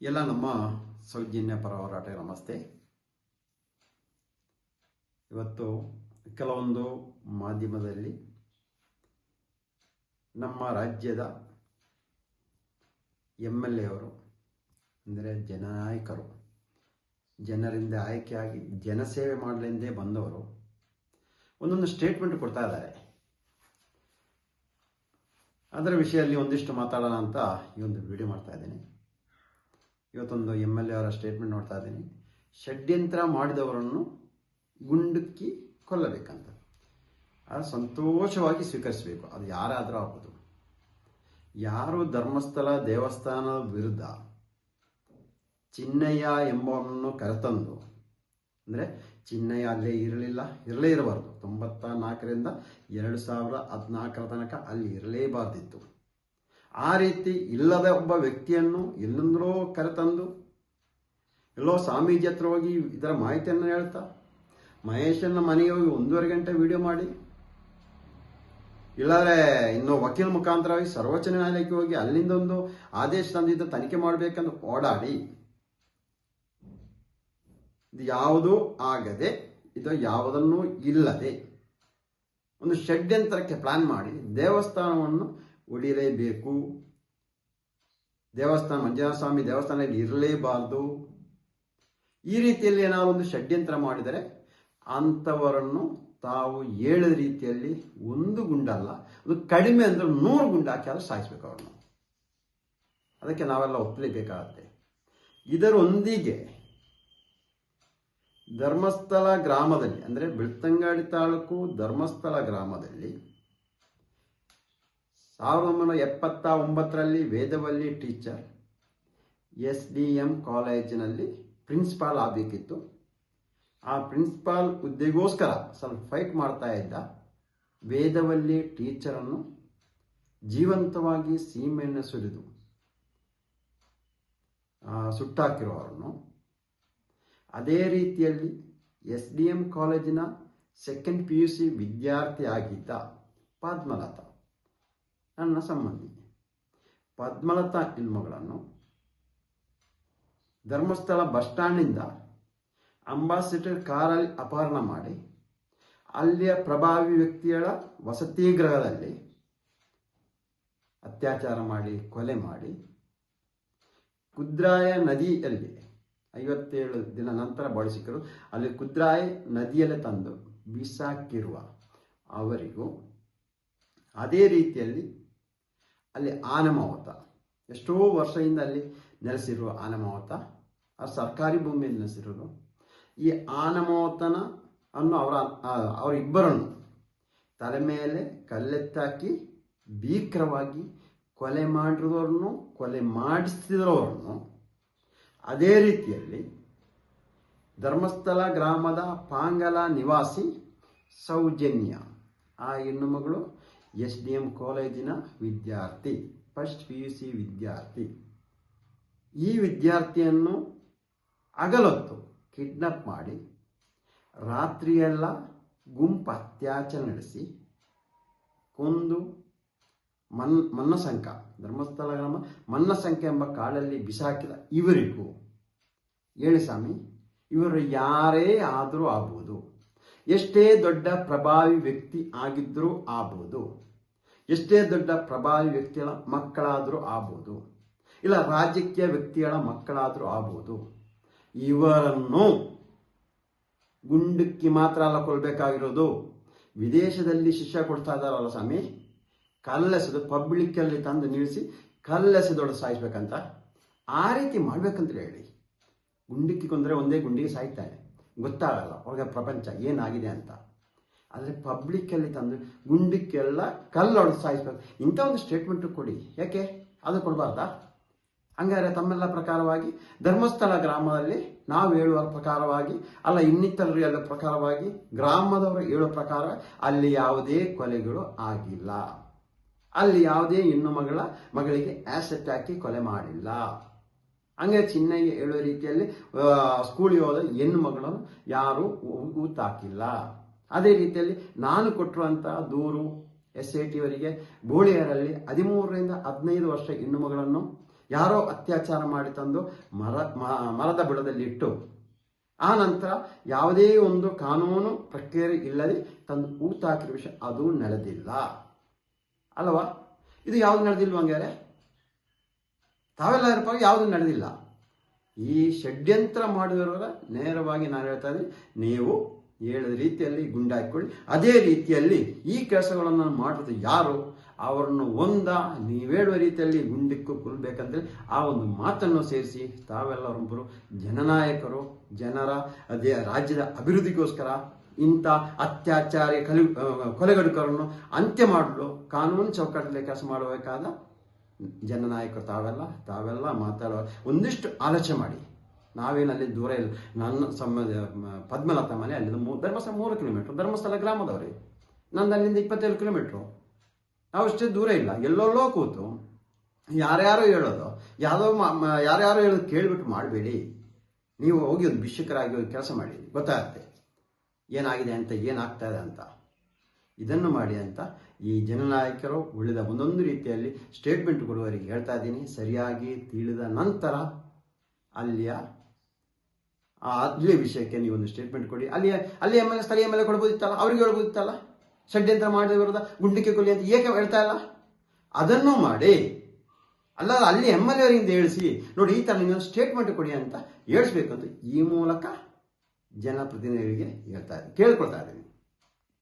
ಎಲ್ಲ ನಮ್ಮ ಸೌಜನ್ಯ ಪರ ಹೋರಾಟ ನಮಸ್ತೆ. ಇವತ್ತು ಕೆಲವೊಂದು ಮಾಧ್ಯಮದಲ್ಲಿ ನಮ್ಮ ರಾಜ್ಯದ ಎಂ ಎಲ್ ಎ ಅವರು, ಅಂದರೆ ಜನನಾಯಕರು, ಜನರಿಂದ ಆಯ್ಕೆಯಾಗಿ ಜನಸೇವೆ ಮಾಡಲೆಂದೇ ಬಂದವರು, ಒಂದೊಂದು ಸ್ಟೇಟ್ಮೆಂಟ್ ಕೊಡ್ತಾ ಇದ್ದಾರೆ. ಅದರ ವಿಷಯದಲ್ಲಿ ಒಂದಿಷ್ಟು ಮಾತಾಡೋಣ ಅಂತ ಈ ಒಂದು ವಿಡಿಯೋ ಮಾಡ್ತಾ ಇದ್ದೀನಿ. ಇವತ್ತೊಂದು ಎಂ ಎಲ್ ಎ ಅವರ ಸ್ಟೇಟ್ಮೆಂಟ್ ನೋಡ್ತಾ ಇದ್ದೀನಿ. ಷಡ್ಯಂತ್ರ ಮಾಡಿದವರನ್ನು ಗುಂಡುಕ್ಕಿ ಕೊಲ್ಲಬೇಕಂತ. ಅದು ಸಂತೋಷವಾಗಿ ಸ್ವೀಕರಿಸಬೇಕು. ಅದು ಯಾರಾದರೂ ಆಗ್ಬೋದು. ಯಾರು ಧರ್ಮಸ್ಥಳ ದೇವಸ್ಥಾನದ ವಿರುದ್ಧ ಚಿನ್ನಯ್ಯ ಎಂಬವನನ್ನು ಕರೆತಂದು, ಅಂದರೆ ಚಿನ್ನಯ್ಯ ಅಲ್ಲೇ ಇರಲಿಲ್ಲ, ಇರಲೇ ಇರಬಾರ್ದು. ತೊಂಬತ್ತ ನಾಲ್ಕರಿಂದ ಎರಡು ಸಾವಿರದ ಹದಿನಾಲ್ಕರ ತನಕ ಅಲ್ಲಿ ಇರಲೇಬಾರ್ದಿತ್ತು. ಆ ರೀತಿ ಇಲ್ಲದ ಒಬ್ಬ ವ್ಯಕ್ತಿಯನ್ನು ಎಲ್ಲಂದ್ರೋ ಕರೆತಂದು, ಎಲ್ಲೋ ಸ್ವಾಮೀಜಿ ಹತ್ರ ಹೋಗಿ ಇದರ ಮಾಹಿತಿಯನ್ನು ಹೇಳ್ತಾ, ಮಹೇಶನ ಮನೆಗೆ ಹೋಗಿ ಒಂದೂವರೆ ಗಂಟೆ ವಿಡಿಯೋ ಮಾಡಿ, ಇಲ್ಲಾದ್ರೆ ಇನ್ನು ವಕೀಲ ಮುಖಾಂತರವಾಗಿ ಸರ್ವೋಚ್ಚ ನ್ಯಾಯಾಲಯಕ್ಕೆ ಹೋಗಿ ಅಲ್ಲಿಂದ ಒಂದು ಆದೇಶ ತಂದಿದ್ದ ತನಿಖೆ ಮಾಡಬೇಕಂದು ಓಡಾಡಿ. ಇದು ಯಾವುದೂ ಆಗದೆ, ಇದು ಯಾವುದನ್ನು ಇಲ್ಲದೆ ಒಂದು ಷಡ್ಯಂತರಕ್ಕೆ ಪ್ಲಾನ್ ಮಾಡಿ ದೇವಸ್ಥಾನವನ್ನು ಉಳಿಯಲೇಬೇಕು ದೇವಸ್ಥಾನ ಮಂಜುನಾಥ ಸ್ವಾಮಿ ದೇವಸ್ಥಾನದಲ್ಲಿ ಇರಲೇಬಾರದು. ಈ ರೀತಿಯಲ್ಲಿ ಏನಾದ್ರು ಒಂದು ಷಡ್ಯಂತ್ರ ಮಾಡಿದರೆ ಅಂಥವರನ್ನು ತಾವು ಹೇಳಿದ ರೀತಿಯಲ್ಲಿ ಒಂದು ಗುಂಡಲ್ಲ, ಅದು ಕಡಿಮೆ ಅಂದ್ರೆ ನೂರು ಗುಂಡು ಹಾಕಿ ಆದರೂ ಸಾಯಿಸ್ಬೇಕು ಅವ್ರನ್ನು. ಅದಕ್ಕೆ ನಾವೆಲ್ಲ ಒಪ್ಪಲೇಬೇಕಾಗತ್ತೆ ಇದರೊಂದಿಗೆ ಧರ್ಮಸ್ಥಳ ಗ್ರಾಮದಲ್ಲಿ, ಅಂದರೆ ಬೆಳ್ತಂಗಾಡಿ ತಾಲೂಕು ಧರ್ಮಸ್ಥಳ ಗ್ರಾಮದಲ್ಲಿ ಸಾವಿರದ ಒಂಬೈನೂರ ಎಪ್ಪತ್ತ ಒಂಬತ್ತರಲ್ಲಿ Vedavalli teacher, S D M ಕಾಲೇಜಿನಲ್ಲಿ ಪ್ರಿನ್ಸಿಪಾಲ್ ಆಗಬೇಕಿತ್ತು. ಆ ಪ್ರಿನ್ಸಿಪಾಲ್ ಹುದ್ದೆಗೋಸ್ಕರ ಸ್ವಲ್ಪ ಫೈಟ್ ಮಾಡ್ತಾ ಇದ್ದ ವೇದವಲ್ಲಿ ಟೀಚರನ್ನು ಜೀವಂತವಾಗಿ ಸೀಮೆಯನ್ನು ಸುರಿದು ಸುಟ್ಟಾಕಿರುವವರನ್ನು ಅದೇ ರೀತಿಯಲ್ಲಿ ಎಸ್ ಡಿ ಎಂ ಕಾಲೇಜಿನ ಸೆಕೆಂಡ್ ಪಿ ಯು ಸಿ ವಿದ್ಯಾರ್ಥಿ ಆಗಿದ್ದ ಪದ್ಮಲತಾ. ನನ್ನ ಸಂಬಂಧಿ. ಪದ್ಮಲತಾ ಹೆಣ್ಮಗಳನ್ನು ಧರ್ಮಸ್ಥಳ ಬಸ್ ಸ್ಟ್ಯಾಂಡಿಂದ ಅಂಬಾಸಿಡರ್ ಕಾರಲ್ಲಿ ಅಪಹರಣ ಮಾಡಿ, ಅಲ್ಲಿಯ ಪ್ರಭಾವಿ ವ್ಯಕ್ತಿಗಳ ವಸತಿ ಗೃಹದಲ್ಲಿ ಅತ್ಯಾಚಾರ ಮಾಡಿ, ಕೊಲೆ ಮಾಡಿ, ಕುದ್ರಾಯ ನದಿಯಲ್ಲಿ ಐವತ್ತೇಳು ದಿನ ನಂತರ ಬಳಸಿಕರು, ಅಲ್ಲಿ ಕುದ್ರಾಯ ನದಿಯಲ್ಲೇ ತಂದು ಬಿಸಾಕಿರುವ ಅವರಿಗೂ ಅದೇ ರೀತಿಯಲ್ಲಿ ಅಲ್ಲಿ ಆನಮಾವತ. ಎಷ್ಟೋ ವರ್ಷದಿಂದ ಅಲ್ಲಿ ನೆಲೆಸಿರುವ ಆನಮಾವತ, ಆ ಸರ್ಕಾರಿ ಭೂಮಿಯಲ್ಲಿ ನೆಲೆಸಿರೋರು ಈ ಆನಮಾವತನ ಅನ್ನು ಅವರ ಅವರಿಬ್ಬರನ್ನು ತಲೆ ಮೇಲೆ ಕಲ್ಲೆತ್ತಾಕಿ ಭೀಕರವಾಗಿ ಕೊಲೆ ಮಾಡಿರೋರನ್ನು ಕೊಲೆ ಮಾಡಿಸಿರೋರನ್ನು ಅದೇ ರೀತಿಯಲ್ಲಿ ಧರ್ಮಸ್ಥಳ ಗ್ರಾಮದ ಪಾಂಗಲ ನಿವಾಸಿ ಸೌಜನ್ಯ. ಆ ಹೆಣ್ಣು ಮಗಳು ಎಸ್ ಡಿ ಎಂ ಕಾಲೇಜಿನ ವಿದ್ಯಾರ್ಥಿ ಫಸ್ಟ್ ಪಿ ಯು ಸಿ ವಿದ್ಯಾರ್ಥಿ. ಈ ವಿದ್ಯಾರ್ಥಿಯನ್ನು ಅಗಲೊತ್ತು ಕಿಡ್ನಪ್ ಮಾಡಿ, ರಾತ್ರಿಯೆಲ್ಲ ಗುಂಪು ಅತ್ಯಾಚಾರ ನಡೆಸಿ, ಕೊಂದು ಮನ್, ಮನ್ನಸಂಕ, ಧರ್ಮಸ್ಥಳ ಗ್ರಾಮ ಮನ್ನಸಂಕ ಎಂಬ ಕಾಡಲ್ಲಿ ಬಿಸಾಕಿದ ಇವರಿಗೂ ಹೇಳಿ ಸ್ವಾಮಿ ಇವರು ಯಾರೇ ಆದರೂ ಆಗ್ಬೋದು. ಎಷ್ಟೇ ದೊಡ್ಡ ಪ್ರಭಾವಿ ವ್ಯಕ್ತಿ ಆಗಿದ್ದರೂ ಆಗ್ಬೋದು. ಎಷ್ಟೇ ದೊಡ್ಡ ಪ್ರಭಾವಿ ವ್ಯಕ್ತಿಗಳ ಮಕ್ಕಳಾದರೂ ಆಗ್ಬೋದು, ಇಲ್ಲ ರಾಜಕೀಯ ವ್ಯಕ್ತಿಗಳ ಮಕ್ಕಳಾದರೂ ಆಗ್ಬೋದು, ಇವರನ್ನು ಗುಂಡಕ್ಕಿ ಮಾತ್ರ ಅಲ್ಲ ಕೊಡಬೇಕಾಗಿರೋದು ವಿದೇಶದಲ್ಲಿ ಶಿಷ್ಯ ಕೊಡ್ತಾ ಇದ್ದಾರಲ್ಲ ಸ್ವಾಮಿ, ಕಲ್ಲೆಸೆದು ಪಬ್ಲಿಕ್ಕಲ್ಲಿ ತಂದು ನಿಲ್ಲಿಸಿ ಕಲ್ಲೆಸೆದೊಳು ಸಾಯಿಸ್ಬೇಕಂತ. ಆ ರೀತಿ ಮಾಡ್ಬೇಕಂತ ಹೇಳಿ. ಗುಂಡಿಕ್ಕಿ ಕೊಂದರೆ ಒಂದೇ ಗುಂಡಿಗೆ ಸಾಯ್ತಾನೆ. ಗೊತ್ತಾಗಲ್ಲ, ಅವ್ರಿಗೆ ಪ್ರಪಂಚ ಏನಾಗಿದೆ ಅಂತ. ಆದರೆ ಪಬ್ಲಿಕ್ಕಲ್ಲಿ ತಂದು ಗುಂಡಿಕ್ಕೆಲ್ಲ ಕಲ್ಲೊಡೆದು ಸಾಯಿಸ್ಬೇಕು. ಇಂಥ ಒಂದು ಸ್ಟೇಟ್ಮೆಂಟು ಕೊಡಿ. ಯಾಕೆ? ಅದು ಕೊಡಬಾರ್ದಾ? ಹಂಗಾರೆ ತಮ್ಮೆಲ್ಲ ಪ್ರಕಾರವಾಗಿ ಧರ್ಮಸ್ಥಳ ಗ್ರಾಮದಲ್ಲಿ ನಾವು ಹೇಳುವ ಪ್ರಕಾರವಾಗಿ, ಅಲ್ಲ ಇನ್ನಿತರರು ಹೇಳುವ ಪ್ರಕಾರವಾಗಿ ಗ್ರಾಮದವರು ಹೇಳೋ ಪ್ರಕಾರ ಅಲ್ಲಿ ಯಾವುದೇ ಕೊಲೆಗಳು ಆಗಿಲ್ಲ. ಅಲ್ಲಿ ಯಾವುದೇ ಹೆಣ್ಣು ಮಗಳ ಮಗಳಿಗೆ ಆ್ಯಸೆಟ್ ಹಾಕಿ ಕೊಲೆ ಮಾಡಿಲ್ಲ. ಹಂಗೆ ಚಿನ್ನಗೆ ಹೇಳೋ ರೀತಿಯಲ್ಲಿ ಸ್ಕೂಲಿಗೆ ಹೋದ ಹೆಣ್ಣು ಮಗಳನ್ನು ಯಾರೂ ಊತಾಕಿಲ್ಲ ಅದೇ ರೀತಿಯಲ್ಲಿ ನಾನು ಕೊಟ್ಟಿರುವಂತಹ ದೂರು ಎಸ್ ಐ ಟಿ ಅವರಿಗೆ, ಬೋಳಿಯರಲ್ಲಿ ಹದಿಮೂರರಿಂದ ಹದಿನೈದು ವರ್ಷ ಹೆಣ್ಣು ಮಗಳನ್ನು ಯಾರೋ ಅತ್ಯಾಚಾರ ಮಾಡಿ ತಂದು ಮರ ಮರದ ಬುಡದಲ್ಲಿ ಇಟ್ಟು, ಆ ನಂತರ ಯಾವುದೇ ಒಂದು ಕಾನೂನು ಪ್ರಕ್ರಿಯೆ ಇಲ್ಲದೆ ತಂದು ಊತ ಹಾಕಿರೋ ವಿಷಯ ಅದು ನಡೆದಿಲ್ಲ. ಅಲ್ವಾ ಇದು ಯಾವುದು ನಡೆದಿಲ್ವ ಹಂಗಾರೆ? ತಾವೆಲ್ಲ ಇರಪ್ಪ ಯಾವುದು ನಡೆದಿಲ್ಲ. ಈ ಷಡ್ಯಂತ್ರ ಮಾಡಿದವರ ನೇರವಾಗಿ ನಾನು ಹೇಳ್ತಾ ಇದ್ದೀನಿ, ನೀವು ಹೇಳಿದ ರೀತಿಯಲ್ಲಿ ಗುಂಡಾಕೊಳ್ಳಿ ಅದೇ ರೀತಿಯಲ್ಲಿ ಈ ಕೆಲಸಗಳನ್ನು ಮಾಡೋದು ಯಾರು? ಅವರನ್ನು ಒಂದ ನೀವು ಹೇಳುವ ರೀತಿಯಲ್ಲಿ ಗುಂಡಿಕ್ಕೂ ಕುಲ್ಬೇಕಂದ್ರೆ ಆ ಒಂದು ಮಾತನ್ನು ಸೇರಿಸಿ ತಾವೆಲ್ಲರೊಬ್ಬರು ಜನನಾಯಕರು, ಜನರ ಅದೇ ರಾಜ್ಯದ ಅಭಿವೃದ್ಧಿಗೋಸ್ಕರ ಇಂಥ ಅತ್ಯಾಚಾರ ಕಲಿ ಕೊಲೆಗಡುಕರನ್ನು ಅಂತ್ಯ ಮಾಡಲು ಕಾನೂನು ಚೌಕಟ್ಟಲ್ಲಿ ಕೆಲಸ ಮಾಡಬೇಕಾದ ಜನನಾಯಕರು ತಾವೆಲ್ಲ ತಾವೆಲ್ಲ ಮಾತಾಡುವ ಒಂದಿಷ್ಟು ಆಲೋಚನೆ ಮಾಡಿ. ನಾವೇನಲ್ಲಿ ದೂರ ಇಲ್ಲ. ನನ್ನ ಸಮ ಪದ್ಮಲತ ಮನೆ ಅಲ್ಲಿಂದ. ಮೂ ಧರ್ಮಸ್ಥಳ ಮೂರು ಕಿಲೋಮೀಟ್ರ್ ಧರ್ಮಸ್ಥಳ ಗ್ರಾಮದವ್ರಿ. ನಂದು ಅಲ್ಲಿಂದ ಇಪ್ಪತ್ತೇಳು ಕಿಲೋಮೀಟ್ರು ನಾವು ಅಷ್ಟೇ ದೂರ ಇಲ್ಲ. ಎಲ್ಲೆಲ್ಲೋ ಕೂತು ಯಾರ್ಯಾರೋ ಹೇಳೋದು, ಯಾವುದೋ ಯಾರ್ಯಾರೋ ಹೇಳೋದು ಕೇಳಿಬಿಟ್ಟು ಮಾಡಬೇಡಿ. ನೀವು ಹೋಗಿ ಒಂದು ಭಿಕ್ಷಕರಾಗಿ ಹೋಗಿ ಕೆಲಸ ಮಾಡಿ. ಗೊತ್ತಾಗುತ್ತೆ. ಏನಾಗಿದೆ ಅಂತ, ಏನಾಗ್ತಾ ಇದೆ ಅಂತ. ಇದನ್ನು ಮಾಡಿ ಅಂತ ಈ ಜನನಾಯಕರು ಉಳಿದ ಒಂದೊಂದು ರೀತಿಯಲ್ಲಿ ಸ್ಟೇಟ್ಮೆಂಟ್ ಕೊಡುವವರಿಗೆ ಹೇಳ್ತಾ ಇದ್ದೀನಿ. ಸರಿಯಾಗಿ ತಿಳಿದ ನಂತರ ಅಲ್ಲಿಯ ಅಲ್ಲಿಯ ವಿಷಯಕ್ಕೆ ನೀವು ಒಂದು ಸ್ಟೇಟ್ಮೆಂಟ್ ಕೊಡಿ. ಅಲ್ಲಿ ಅಲ್ಲಿ ಎಂ ಎಲ್ ಎ, ಸ್ಥಳೀಯ ಎಂ ಎಲ್ ಎ ಕೊಡ್ಬೋದಿತ್ತಲ್ಲ? ಅವ್ರಿಗೆ ಹೇಳ್ಬೋದಿತ್ತಲ್ಲ? ಷಡ್ಯಂತ್ರ ಮಾಡಿದ ಗುಂಡಿಕೆ ಕೊಲ್ಲಿ ಅಂತ ಏಕೆ ಹೇಳ್ತಾ ಇಲ್ಲ? ಅದನ್ನು ಮಾಡಿ, ಅಲ್ಲ, ಅಲ್ಲಿ ಎಂ ಎಲ್ ಎವರಿಂದ ಹೇಳಿಸಿ, ನೋಡಿ, ಈ ಥರ ನೀವು ಸ್ಟೇಟ್ಮೆಂಟ್ ಕೊಡಿ ಅಂತ ಹೇಳಿಸ್ಬೇಕಂತ ಈ ಮೂಲಕ ಜನಪ್ರತಿನಿಧಿಗಳಿಗೆ ಹೇಳ್ತಾ ಕೇಳ್ಕೊಳ್ತಾ ಇದ್ದೀನಿ.